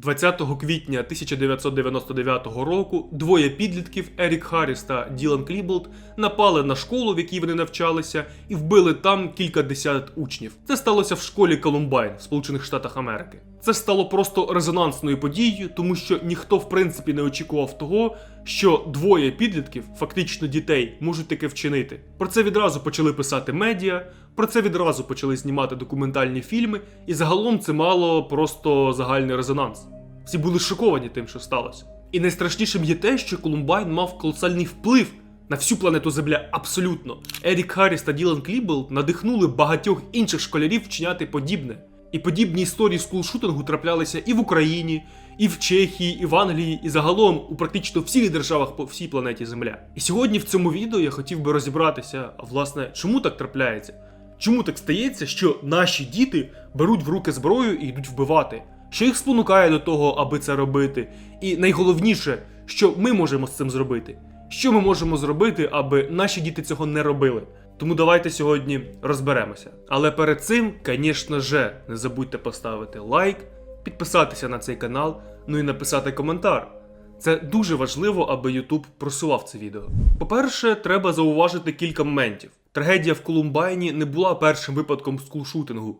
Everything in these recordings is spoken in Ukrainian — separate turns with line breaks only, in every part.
20 квітня 1999 року двоє підлітків Ерік Харріс та Ділан Кліболд напали на школу, в якій вони навчалися, і вбили там кілька десят учнів. Це сталося в школі Колумбайн в Сполучених Штатах Америки. Це стало просто резонансною подією, тому що ніхто в принципі не очікував того, що двоє підлітків, фактично дітей, можуть таке вчинити. Про це відразу почали писати медіа, про це відразу почали знімати документальні фільми, і загалом це мало просто загальний резонанс. Всі були шоковані тим, що сталося. І найстрашнішим є те, що Колумбайн мав колосальний вплив на всю планету Земля абсолютно. Ерік Харріс та Ділан Клібл надихнули багатьох інших школярів вчиняти подібне. І подібні історії скулшутингу траплялися і в Україні, і в Чехії, і в Англії, і загалом у практично всіх державах по всій планеті Земля. І сьогодні в цьому відео я хотів би розібратися, власне, чому так трапляється? Чому так стається, що наші діти беруть в руки зброю і йдуть вбивати? Що їх спонукає до того, аби це робити? І найголовніше, що ми можемо з цим зробити? Що ми можемо зробити, аби наші діти цього не робили? Тому давайте сьогодні розберемося. Але перед цим, звісно же, не забудьте поставити лайк, підписатися на цей канал, ну і написати коментар. Це дуже важливо, аби Ютуб просував це відео. По-перше, треба зауважити кілька моментів. Трагедія в Колумбайні не була першим випадком скулшутингу.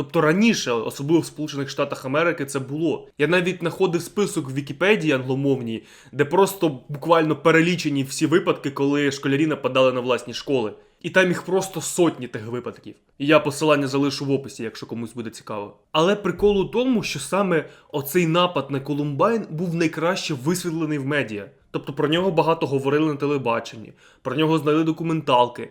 Тобто раніше, особливо в Сполучених Штатах Америки, це було. Я навіть знаходив список в Вікіпедії англомовній, де просто буквально перелічені всі випадки, коли школярі нападали на власні школи. І там їх просто сотні тих випадків. І я посилання залишу в описі, якщо комусь буде цікаво. Але прикол у тому, що саме оцей напад на Колумбайн був найкраще висвітлений в медіа. Тобто про нього багато говорили на телебаченні, про нього знали документалки.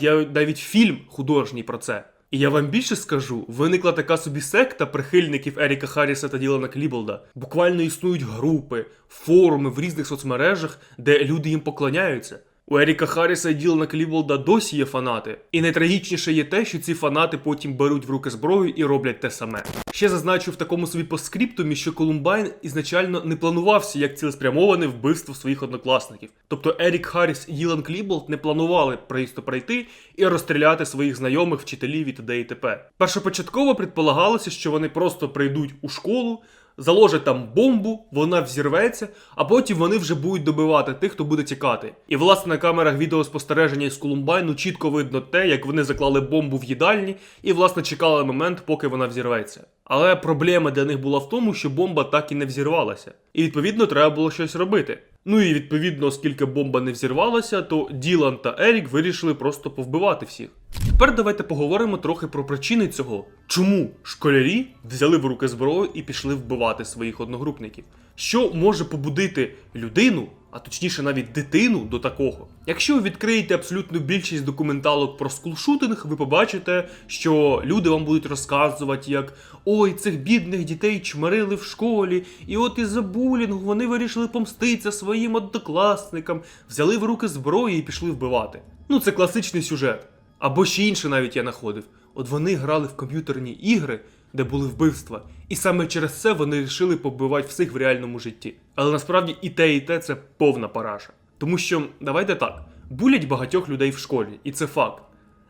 Є навіть фільм художній про це. І я вам більше скажу, виникла така собі секта прихильників Еріка Харріса та Ділана Кліболда. Буквально існують групи, форуми в різних соцмережах, де люди їм поклоняються. У Еріка Харріса і Ділана Кліболда досі є фанати. І найтрагічніше є те, що ці фанати потім беруть в руки зброю і роблять те саме. Ще зазначу в такому собі поскриптумі, що Колумбайн ізначально не планувався як цілеспрямоване вбивство своїх однокласників. Тобто Ерік Харріс і Ділан Кліболд не планували просто прийти і розстріляти своїх знайомих, вчителів і т.д. і т.п. Першопочатково предполагалося, що вони просто прийдуть у школу, заложать там бомбу, вона взірветься, а потім вони вже будуть добивати тих, хто буде тікати. І власне на камерах відеоспостереження із Колумбайну чітко видно те, як вони заклали бомбу в їдальні і власне чекали момент, поки вона взірветься. Але проблема для них була в тому, що бомба так і не взірвалася. І відповідно треба було щось робити. Ну і відповідно, оскільки бомба не взірвалася, то Ділан та Ерік вирішили просто повбивати всіх. Тепер давайте поговоримо трохи про причини цього. Чому школярі взяли в руки зброю і пішли вбивати своїх одногрупників? Що може побудити людину, а точніше навіть дитину до такого? Якщо ви відкриєте абсолютну більшість документалок про скулшутинг, ви побачите, що люди вам будуть розказувати, як ой, цих бідних дітей чмарили в школі, і от із-за булінгу вони вирішили помститися своїм однокласникам, взяли в руки зброю і пішли вбивати. Ну, це класичний сюжет. Або ще інше навіть я знаходив. От вони грали в комп'ютерні ігри, де були вбивства, і саме через це вони вирішили побивати всіх в реальному житті. Але насправді і те, і те це повна параша. Тому що давайте так, булять багатьох людей в школі, і це факт.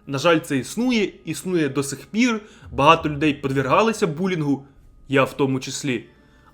На жаль, це існує, існує до сих пір. Багато людей подвергалися булінгу, я в тому числі.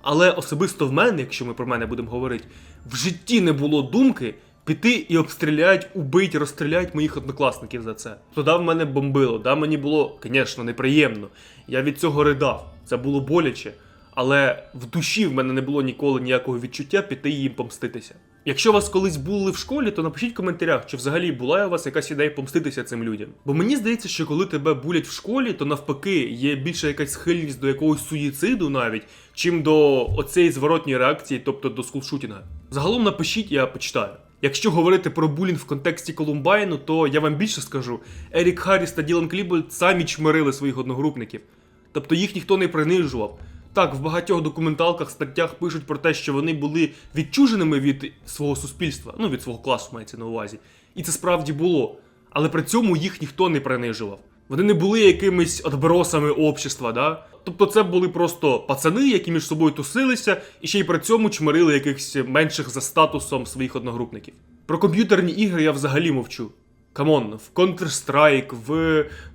Але особисто в мене, якщо ми про мене будемо говорити, в житті не було думки піти і обстрілять, убить, розстрілять моїх однокласників за це. Туди в мене бомбило, да, мені було, звісно, неприємно. Я від цього ридав, це було боляче. Але в душі в мене не було ніколи ніякого відчуття піти їм помститися. Якщо вас колись були в школі, то напишіть в коментарях, чи взагалі була у вас якась ідея помститися цим людям. Бо мені здається, що коли тебе булять в школі, то навпаки є більше якась схильність до якогось суїциду навіть, чим до оцеї зворотньої реакції, тобто до скулшутінга. Загалом напишіть, я почитаю. Якщо говорити про булінг в контексті Колумбайну, то я вам більше скажу: Ерік Харріс та Ділан Клібольд самі чмирили своїх одногрупників. Тобто їх ніхто не принижував. Так, в багатьох документалках, статтях пишуть про те, що вони були відчуженими від свого суспільства, ну від свого класу мається на увазі. І це справді було. Але при цьому їх ніхто не принижував. Вони не були якимись отбросами общества, да? Тобто це були просто пацани, які між собою тусилися, і ще й при цьому чмирили якихось менших за статусом своїх одногрупників. Про комп'ютерні ігри я взагалі мовчу. Камон, в Counter-Strike, в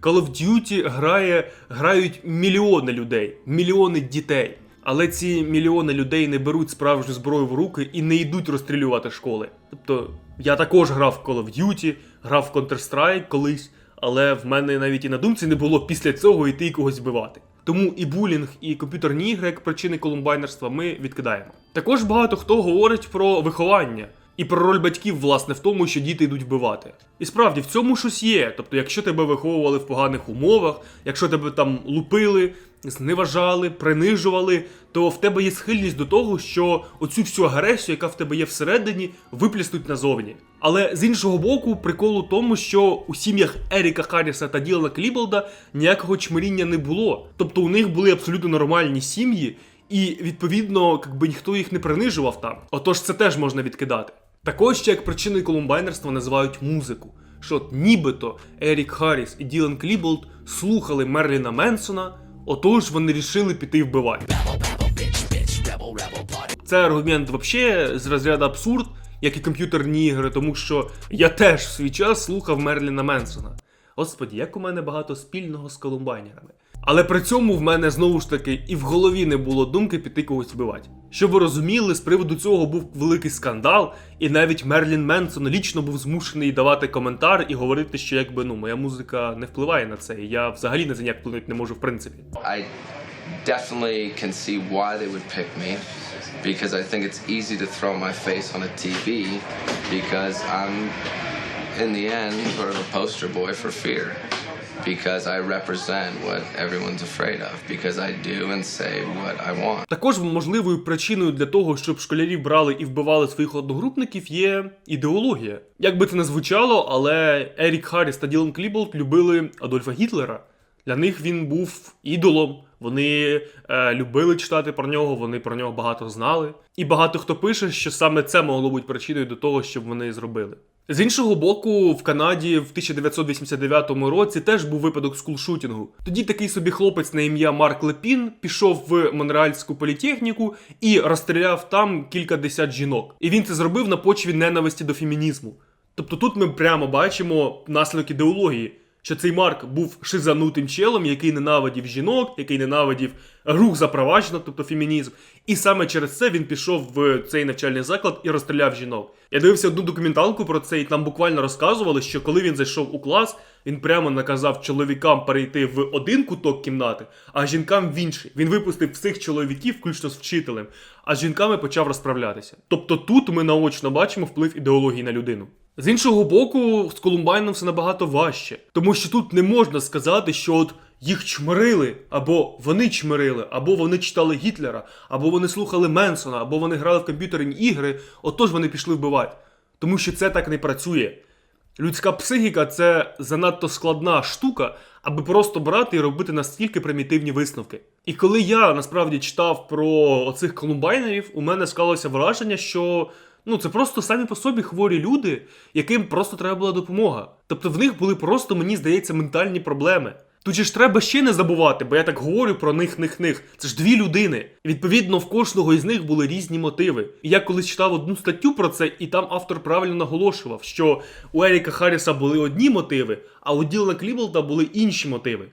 Call of Duty грає, грають мільйони людей, мільйони дітей. Але ці мільйони людей не беруть справжню зброю в руки і не йдуть розстрілювати школи. Тобто, я також грав в Call of Duty, грав в Counter-Strike колись, але в мене навіть і на думці не було після цього йти когось вбивати. Тому і булінг, і комп'ютерні ігри як причини колумбайнерства ми відкидаємо. Також багато хто говорить про виховання. І про роль батьків, власне, в тому, що діти йдуть вбивати. І справді в цьому щось є. Тобто, якщо тебе виховували в поганих умовах, якщо тебе там лупили, зневажали, принижували, то в тебе є схильність до того, що оцю всю агресію, яка в тебе є всередині, випліснуть назовні. Але з іншого боку, прикол у тому, що у сім'ях Еріка Харріса та Ділана Кліболда ніякого чмиріння не було. Тобто у них були абсолютно нормальні сім'ї, і відповідно, якби ніхто їх не принижував там. Отож, це теж можна відкидати. Також ще як причиною колумбайнерства називають музику. Що нібито Ерік Харріс і Ділан Кліболд слухали Мерліна Менсона, отож вони рішили піти вбивати. Це аргумент взагалі з розряду абсурд, як і комп'ютерні ігри, тому що я теж в свій час слухав Мерліна Менсона. Господі, як у мене багато спільного з колумбайнерами. Але при цьому в мене знову ж таки і в голові не було думки піти когось вбивати. Щоб ви розуміли, з приводу цього був великий скандал, і навіть Мерлін Менсон лічно був змушений давати коментар і говорити, що якби ну моя музика не впливає на це. і Я взагалі на це ніяк вплинути не можу в принципі.
I definitely can see why they would pick me because I think it's easy to throw my face on a TV because I'm, in the end, sort of a poster boy for fear. Because I represent what everyone's afraid of. Because I do and say what I want.
Також можливою причиною для того, щоб школярів брали і вбивали своїх одногрупників, є ідеологія. Як би це не звучало, але Ерік Харріс та Ділан Кліболд любили Адольфа Гітлера. Для них він був ідолом. Вони е, любили читати про нього, вони про нього багато знали. І багато хто пише, що саме це могло бути причиною до того, щоб вони зробили. З іншого боку, в Канаді в 1989 році теж був випадок скулшутінгу. Тоді такий собі хлопець на ім'я Марк Лепін пішов в Монреальську політехніку і розстріляв там кілька десят жінок. І він це зробив на почві ненависті до фемінізму. Тобто тут ми прямо бачимо наслідок ідеології, що цей Марк був шизанутим челом, який ненавидів жінок, який ненавидів рух за тобто фемінізм. І саме через це він пішов в цей навчальний заклад і розстріляв жінок. Я дивився одну документалку про це, і там буквально розказували, що коли він зайшов у клас, він прямо наказав чоловікам перейти в один куток кімнати, а жінкам в інший. Він випустив всіх чоловіків, включно з вчителем, а з жінками почав розправлятися. Тобто тут ми наочно бачимо вплив ідеології на людину. З іншого боку, з Колумбайном все набагато важче, тому що тут не можна сказати, що от їх чмирили, або вони чмирили, або вони читали Гітлера, або вони слухали Менсона, або вони грали в комп'ютерні ігри, отож вони пішли вбивати. Тому що це так не працює. Людська психіка це занадто складна штука, аби просто брати і робити настільки примітивні висновки. І коли я насправді читав про оцих колумбайнерів, у мене склалося враження, що ну це просто самі по собі хворі люди, яким просто треба була допомога. Тобто в них були просто, мені здається, ментальні проблеми. Тут же ж треба ще не забувати, бо я так говорю про них, них, них. Це ж дві людини. Відповідно в кожного із них були різні мотиви. І я колись читав одну статтю про це, і там автор правильно наголошував, що у Еріка Харріса були одні мотиви, а у Ділана Кліболда були інші мотиви.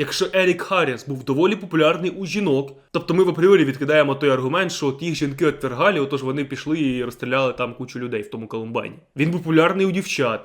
Якщо Ерік Харріс був доволі популярний у жінок, тобто ми в апріорі відкидаємо той аргумент, що от їх жінки отвергали, отож вони пішли і розстріляли там кучу людей в тому Колумбайні. Він був популярний у дівчат,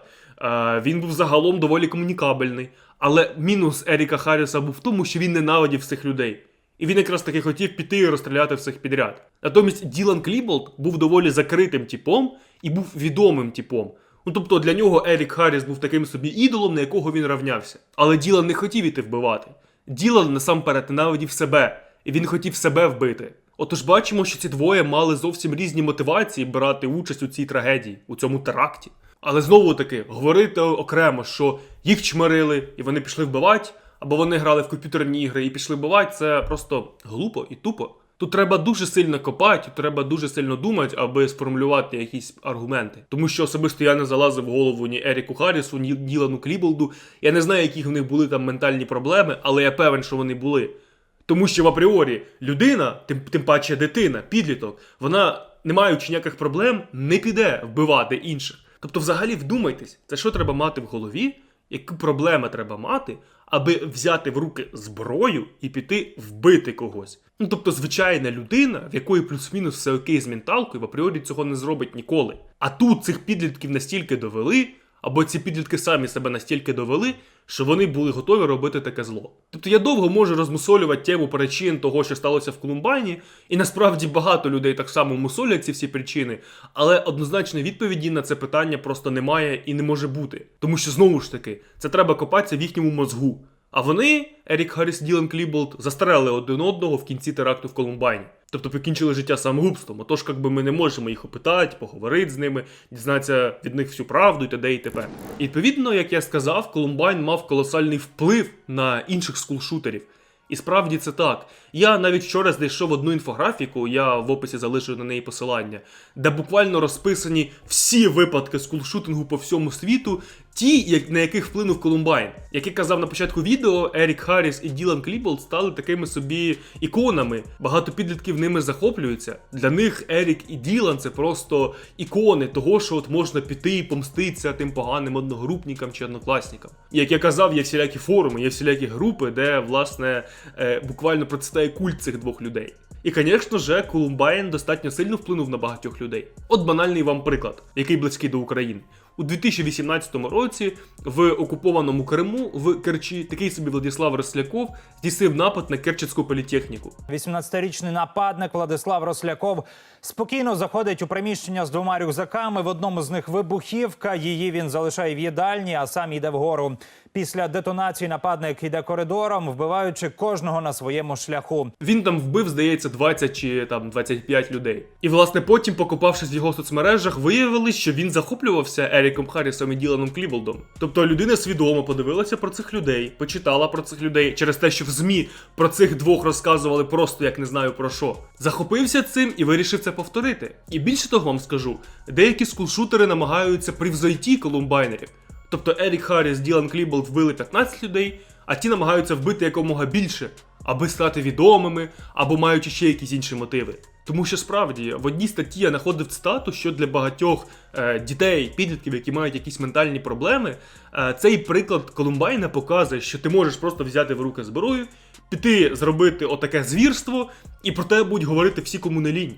він був загалом доволі комунікабельний. Але мінус Еріка Харріса був в тому, що він ненавидів всіх людей. І він якраз таки хотів піти і розстріляти всіх підряд. Натомість Ділан Кліболд був доволі закритим типом і був відомим типом. Ну тобто для нього Ерік Харріс був таким собі ідолом, на якого він равнявся. Але Ділан не хотів іти вбивати. Ділан насамперед ненавидів себе, і він хотів себе вбити. Отож бачимо, що ці двоє мали зовсім різні мотивації брати участь у цій трагедії, у цьому теракті. Але знову таки, говорити окремо, що їх чмирили і вони пішли вбивати, або вони грали в комп'ютерні ігри і пішли вбивати, це просто глупо і тупо. Тут треба дуже сильно копати, треба дуже сильно думати, аби сформулювати якісь аргументи. Тому що особисто я не залазив в голову ні Еріку Харрісу, ні Ділану Кліболду. Я не знаю, які в них були там ментальні проблеми, але я певен, що вони були. Тому що в апріорі людина, тим, тим паче дитина, підліток, вона, не маючи ніяких проблем, не піде вбивати інших. Тобто, взагалі, вдумайтесь, це що треба мати в голові, які проблеми треба мати, аби взяти в руки зброю і піти вбити когось. Ну тобто, звичайна людина, в якої плюс-мінус все окей з менталкою, в апріорі цього не зробить ніколи. А тут цих підлітків настільки довели, або ці підлітки самі себе настільки довели, що вони були готові робити таке зло. Тобто я довго можу розмусолювати тему причин того, що сталося в Колумбайні, і насправді багато людей так само мусолять ці всі причини, але однозначної відповіді на це питання просто немає і не може бути. Тому що знову ж таки, це треба копатися в їхньому мозгу. А вони, Ерік Харріс Ділан Кліболд, застрелили один одного в кінці теракту в Колумбайні. Тобто покінчили життя самогубством. Отож, якби ми не можемо їх опитати, поговорити з ними, дізнатися від них всю правду і т.д. і т.п. І відповідно, як я сказав, Колумбайн мав колосальний вплив на інших скулшутерів. І справді це так. Я навіть вчора знайшов одну інфографіку, я в описі залишу на неї посилання, де буквально розписані всі випадки скулшутингу по всьому світу, ті, на яких вплинув Колумбайн. Як я казав на початку відео, Ерік Харріс і Ділан Кліболд стали такими собі іконами. Багато підлітків ними захоплюються. Для них Ерік і Ділан це просто ікони того, що от можна піти і помститися тим поганим одногрупникам чи однокласникам. Як я казав, є всілякі форуми, є всілякі групи, де власне е, буквально процвітає культ цих двох людей. І, звісно ж, Колумбайн достатньо сильно вплинув на багатьох людей. От банальний вам приклад, який близький до України. У 2018 році в окупованому Криму в Керчі такий собі Владислав Росляков здійснив напад на Керченську політехніку.
18-річний нападник Владислав Росляков спокійно заходить у приміщення з двома рюкзаками. В одному з них вибухівка. Її він залишає в їдальні, а сам йде вгору. Після детонації нападник йде коридором, вбиваючи кожного на своєму шляху.
Він там вбив, здається, 20 чи там 25 людей. І власне потім, покопавшись в його соцмережах, виявилось, що він захоплювався Еріком Харрісом і Діланом Кліволдом. Тобто людина свідомо подивилася про цих людей, почитала про цих людей через те, що в ЗМІ про цих двох розказували просто як не знаю про що. Захопився цим і вирішив це повторити. І більше того вам скажу, деякі скулшутери намагаються привзойти колумбайнерів. Тобто Ерік Харріс, Ділан Кліболд вбили 15 людей, а ті намагаються вбити якомога більше, аби стати відомими, або маючи ще якісь інші мотиви. Тому що справді в одній статті я знаходив цитату, що для багатьох е, дітей, підлітків, які мають якісь ментальні проблеми, е, цей приклад Колумбайна показує, що ти можеш просто взяти в руки зброю, піти зробити отаке звірство, і про тебе будуть говорити всі кому не лінь.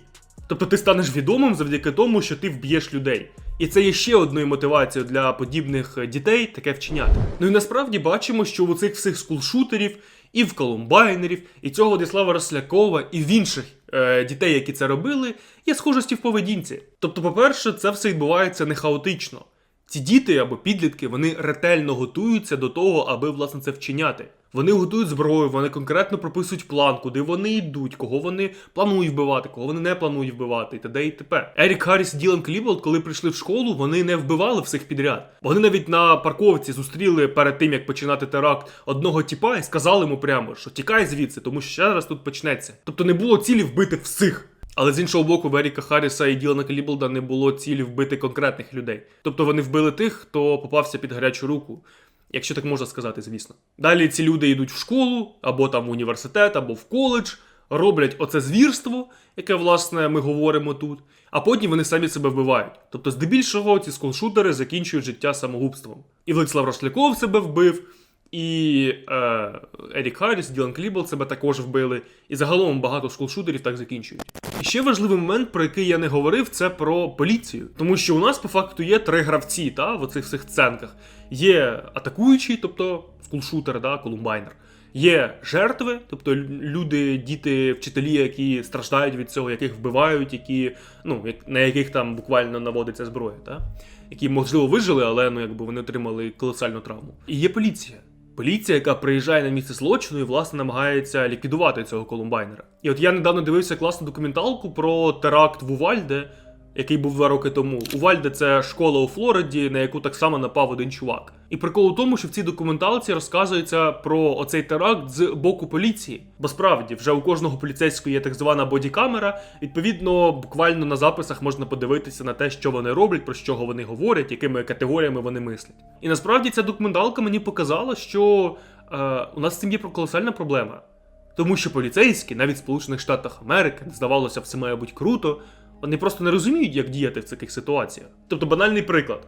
Тобто ти станеш відомим завдяки тому, що ти вб'єш людей. І це є ще одною мотивацією для подібних е, дітей таке вчиняти. Ну і насправді бачимо, що у цих всіх скулшутерів, і в колумбайнерів, і цього Владислава Рослякова, і в інших е, дітей, які це робили, є схожості в поведінці. Тобто, по-перше, це все відбувається не хаотично. Ці діти або підлітки вони ретельно готуються до того, аби власне це вчиняти. Вони готують зброю, вони конкретно прописують план, куди вони йдуть, кого вони планують вбивати, кого вони не планують вбивати, і т.д. і т.п. Ерік Харріс Ділан Кліболд, коли прийшли в школу, вони не вбивали всіх підряд. Вони навіть на парковці зустріли перед тим, як починати теракт одного тіпа і сказали йому прямо, що тікай звідси, тому що зараз тут почнеться. Тобто не було цілі вбити всіх. Але з іншого боку, в Еріка Харріса і Ділана Кліболда не було цілі вбити конкретних людей. Тобто вони вбили тих, хто попався під гарячу руку. Якщо так можна сказати, звісно. Далі ці люди йдуть в школу, або там в університет, або в коледж, роблять оце звірство, яке, власне, ми говоримо тут, а потім вони самі себе вбивають. Тобто, здебільшого, ці скулшутери закінчують життя самогубством. І Владислав Рошляков себе вбив, і е, Ерік Харріс, Ділан Клібол себе також вбили. І загалом багато скулшутерів так закінчують. І ще важливий момент, про який я не говорив, це про поліцію. Тому що у нас по факту є три гравці, та, в оцих всіх сценках. Є атакуючий, тобто скулшутер, да, колумбайнер. Є жертви, тобто люди, діти, вчителі, які страждають від цього, яких вбивають, які, ну, на яких там буквально наводиться зброя, та? які, можливо, вижили, але ну, якби вони отримали колосальну травму. І є поліція. Поліція, яка приїжджає на місце злочину і власне намагається ліквідувати цього колумбайнера. І от я недавно дивився класну документалку про теракт в Увальде, який був два роки тому. Увальде це школа у Флориді, на яку так само напав один чувак. І прикол у тому, що в цій документалці розказується про оцей теракт з боку поліції. Бо справді вже у кожного поліцейського є так звана бодікамера. Відповідно, буквально на записах можна подивитися на те, що вони роблять, про що вони говорять, якими категоріями вони мислять. І насправді ця документалка мені показала, що е, у нас з цим є колосальна проблема. Тому що поліцейські, навіть в Сполучених Штатах Америки, здавалося, все має бути круто, вони просто не розуміють, як діяти в таких ситуаціях. Тобто банальний приклад.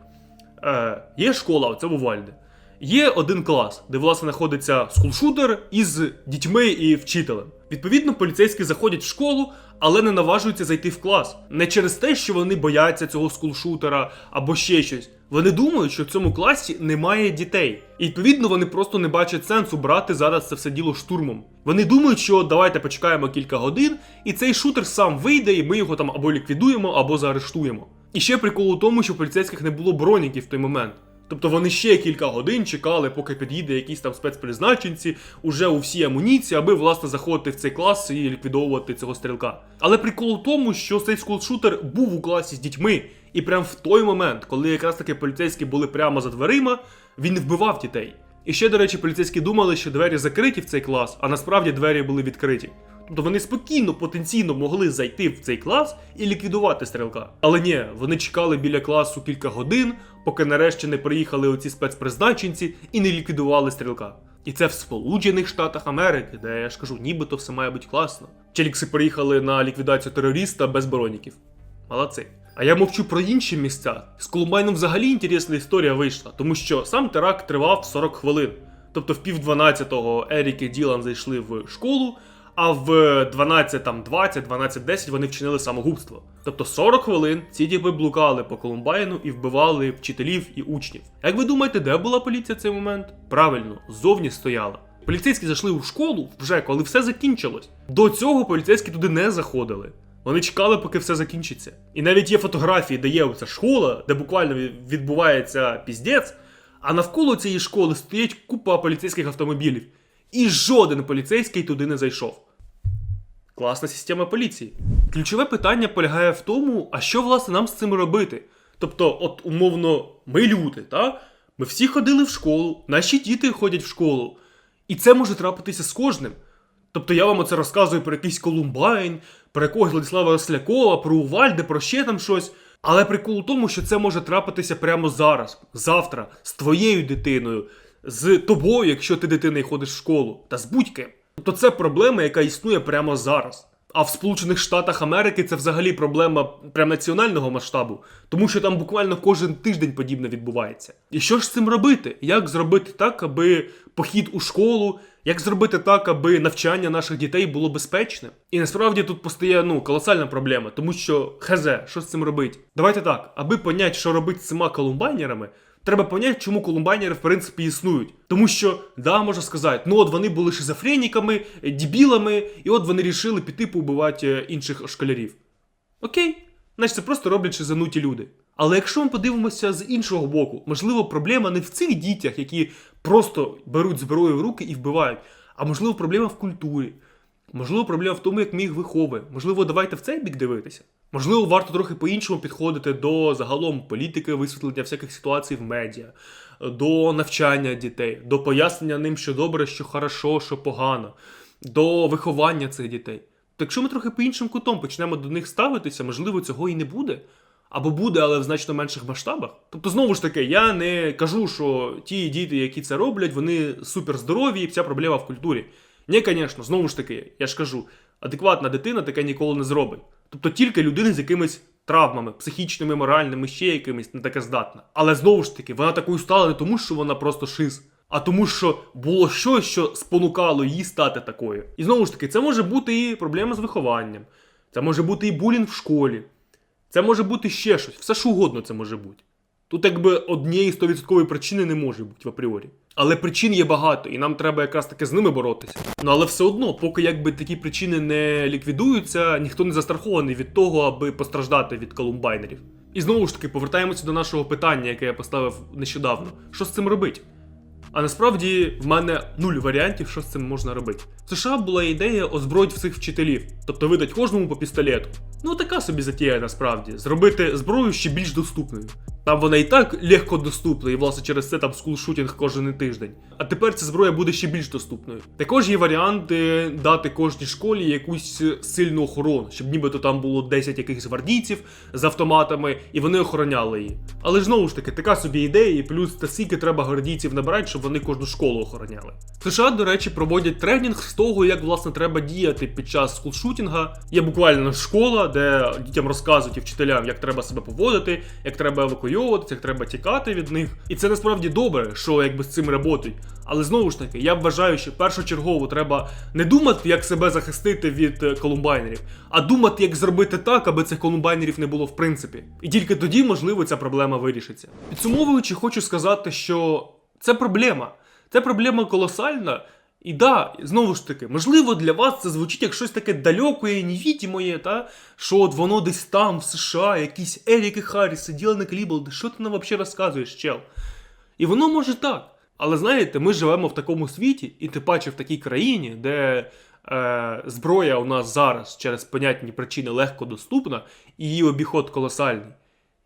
Е, є школа, оце в Увальде. Є один клас, де власне знаходиться скулшутер із дітьми і вчителем. Відповідно, поліцейські заходять в школу, але не наважуються зайти в клас. Не через те, що вони бояться цього скулшутера або ще щось. Вони думають, що в цьому класі немає дітей. І відповідно вони просто не бачать сенсу брати зараз це все діло штурмом. Вони думають, що давайте почекаємо кілька годин, і цей шутер сам вийде, і ми його там або ліквідуємо, або заарештуємо. І ще прикол у тому, що поліцейських не було броніків в той момент. Тобто вони ще кілька годин чекали, поки під'їде якісь там спецпризначенці, уже у всі амуніції, аби власне заходити в цей клас і ліквідовувати цього стрілка. Але прикол у тому, що цей скулшутер був у класі з дітьми, і прямо в той момент, коли якраз таки поліцейські були прямо за дверима, він вбивав дітей. І ще, до речі, поліцейські думали, що двері закриті в цей клас, а насправді двері були відкриті. Тобто вони спокійно, потенційно могли зайти в цей клас і ліквідувати стрілка. Але ні, вони чекали біля класу кілька годин, поки нарешті не приїхали оці спецпризначенці і не ліквідували стрілка. І це в Сполучених Штатах Америки, де я ж кажу, нібито все має бути класно. Челікси приїхали на ліквідацію терориста без броніків. Молодці. А я мовчу про інші місця. З Колумбайном взагалі інтересна історія вийшла, тому що сам теракт тривав 40 хвилин. Тобто в пів 12-го Ерік і Ділан зайшли в школу, а в 12.20, 12.10 вони вчинили самогубство. Тобто 40 хвилин ці діби блукали по Колумбайну і вбивали вчителів і учнів. Як ви думаєте, де була поліція в цей момент? Правильно, ззовні стояла. Поліцейські зайшли у школу вже коли все закінчилось. До цього поліцейські туди не заходили. Вони чекали, поки все закінчиться. І навіть є фотографії, де є оця школа, де буквально відбувається піздець, а навколо цієї школи стоїть купа поліцейських автомобілів. І жоден поліцейський туди не зайшов. Класна система поліції. Ключове питання полягає в тому, а що власне нам з цим робити? Тобто, от умовно, ми люди, та? Ми всі ходили в школу, наші діти ходять в школу. І це може трапитися з кожним. Тобто я вам оце розказую про якийсь Колумбайн, про якогось Владислава Рослякова, про Увальде, про ще там щось. Але прикол у тому, що це може трапитися прямо зараз, завтра, з твоєю дитиною, з тобою, якщо ти дитиною ходиш в школу, та з будь-ким. Тобто це проблема, яка існує прямо зараз. А в Сполучених Штатах Америки це взагалі проблема прям національного масштабу, тому що там буквально кожен тиждень подібне відбувається. І що ж з цим робити? Як зробити так, аби похід у школу, як зробити так, аби навчання наших дітей було безпечним? І насправді тут постає ну колосальна проблема, тому що хезе, що з цим робити? Давайте так, аби поняти, що робити з цими колумбайнерами, Треба поняти, чому колумбайнери в принципі існують. Тому що, да, можна сказати, ну от вони були шизофреніками, е, дебілами, і от вони рішили піти поубивати е, інших школярів. Окей, значить це просто роблять шизануті люди. Але якщо ми подивимося з іншого боку, можливо, проблема не в цих дітях, які просто беруть зброю в руки і вбивають, а можливо, проблема в культурі. Можливо, проблема в тому, як ми їх виховуємо. Можливо, давайте в цей бік дивитися. Можливо, варто трохи по-іншому підходити до загалом політики, висвітлення всяких ситуацій в медіа, до навчання дітей, до пояснення ним, що добре, що хорошо, що погано, до виховання цих дітей. То якщо ми трохи по іншим кутом почнемо до них ставитися, можливо, цього і не буде. Або буде, але в значно менших масштабах. Тобто, знову ж таки, я не кажу, що ті діти, які це роблять, вони супер здорові, і вся проблема в культурі. Ні, звісно, знову ж таки, я ж кажу, адекватна дитина таке ніколи не зробить. Тобто тільки людина з якимись травмами, психічними, моральними, ще якимись не таке здатна. Але знову ж таки, вона такою стала не тому, що вона просто шиз, а тому, що було щось, що спонукало її стати такою. І знову ж таки, це може бути і проблема з вихованням, це може бути і булінг в школі, це може бути ще щось, все що угодно це може бути. Тут якби однієї 100% причини не може бути в апріорі. Але причин є багато, і нам треба якраз таки з ними боротися. Ну але все одно, поки якби такі причини не ліквідуються, ніхто не застрахований від того, аби постраждати від колумбайнерів. І знову ж таки, повертаємося до нашого питання, яке я поставив нещодавно: що з цим робити? А насправді в мене нуль варіантів, що з цим можна робити. В США була ідея озброїти всіх вчителів, тобто видати кожному по пістолету. Ну така собі затія насправді зробити зброю ще більш доступною. Там вона і так легко доступна, і власне через це там скулшутінг кожен тиждень. А тепер ця зброя буде ще більш доступною. Також є варіант е, дати кожній школі якусь сильну охорону, щоб нібито там було 10 якихось гвардійців з автоматами, і вони охороняли її. Але ж знову ж таки, така собі ідея, і плюс та скільки треба гвардійців набирати, щоб вони кожну школу охороняли. США, до речі, проводять тренінг з того, як власне треба діяти під час скулшутінга. Є буквально школа, де дітям розказують і вчителям, як треба себе поводити, як треба евакуйовувати евакуйовуватися, як треба тікати від них. І це насправді добре, що якби з цим працюють. Але знову ж таки, я вважаю, що першочергово треба не думати, як себе захистити від е, колумбайнерів, а думати, як зробити так, аби цих колумбайнерів не було в принципі. І тільки тоді, можливо, ця проблема вирішиться. Підсумовуючи, хочу сказати, що це проблема. Це проблема колосальна. І да, знову ж таки, можливо, для вас це звучить як щось таке далекое, невідімоє, та? що от воно десь там, в США, якісь Еріки Харріси, Ділани Кліболди, що ти нам взагалі розказуєш, чел? І воно може так. Але знаєте, ми живемо в такому світі, і тим паче в такій країні, де е, зброя у нас зараз через понятні причини легко доступна, і її обіход колосальний.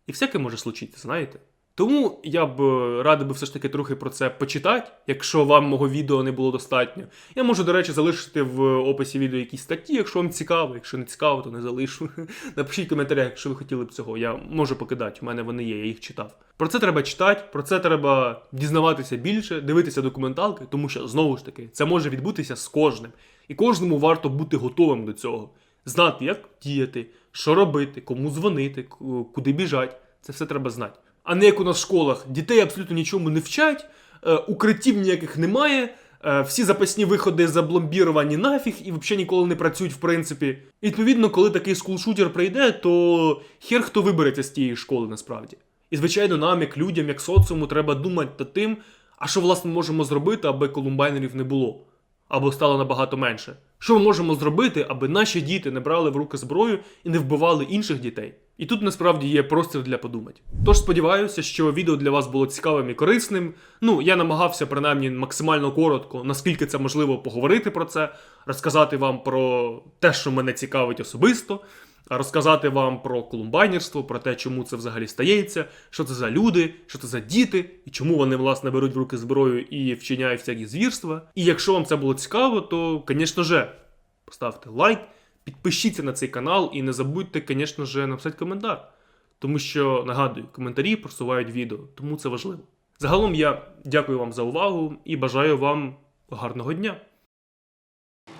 І всяке може случитися, знаєте. Тому я б е, радив би все ж таки трохи про це почитати, якщо вам мого відео не було достатньо. Я можу, до речі, залишити в описі відео якісь статті, якщо вам цікаво. Якщо не цікаво, то не залишу. Напишіть в коментарях, якщо ви хотіли б цього. Я можу покидати, у мене вони є, я їх читав. Про це треба читати, про це треба дізнаватися більше, дивитися документалки, тому що знову ж таки це може відбутися з кожним. І кожному варто бути готовим до цього. Знати, як діяти, що робити, кому дзвонити, куди біжать. Це все треба знати. А не як у нас в школах. Дітей абсолютно нічому не вчать, е, укриттів ніяких немає, е, всі запасні виходи забломбіровані нафіг і взагалі ніколи не працюють в принципі. І, Відповідно, коли такий скулшутер прийде, то хер хто вибереться з тієї школи насправді. І звичайно, нам, як людям, як соціуму, треба думати над тим, а що власне можемо зробити, аби колумбайнерів не було або стало набагато менше. Що ми можемо зробити, аби наші діти не брали в руки зброю і не вбивали інших дітей? І тут насправді є простір для подумати. Тож сподіваюся, що відео для вас було цікавим і корисним. Ну, я намагався принаймні максимально коротко, наскільки це можливо, поговорити про це, розказати вам про те, що мене цікавить особисто, розказати вам про колумбайнерство, про те, чому це взагалі стається, що це за люди, що це за діти, і чому вони власне беруть в руки зброю і вчиняють всякі звірства. І якщо вам це було цікаво, то, звісно же, поставте лайк, підпишіться на цей канал і не забудьте, звісно ж, написати коментар. Тому що, нагадую, коментарі просувають відео, тому це важливо. Загалом я дякую вам за увагу і бажаю вам гарного дня.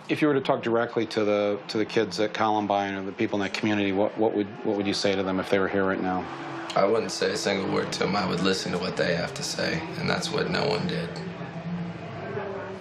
If you were to talk directly to the to the kids at Columbine or the people in that community, what, what would what would you say to them if they were here right now?
I wouldn't say a single word to them. I would listen to what they have to say, and that's what no one did.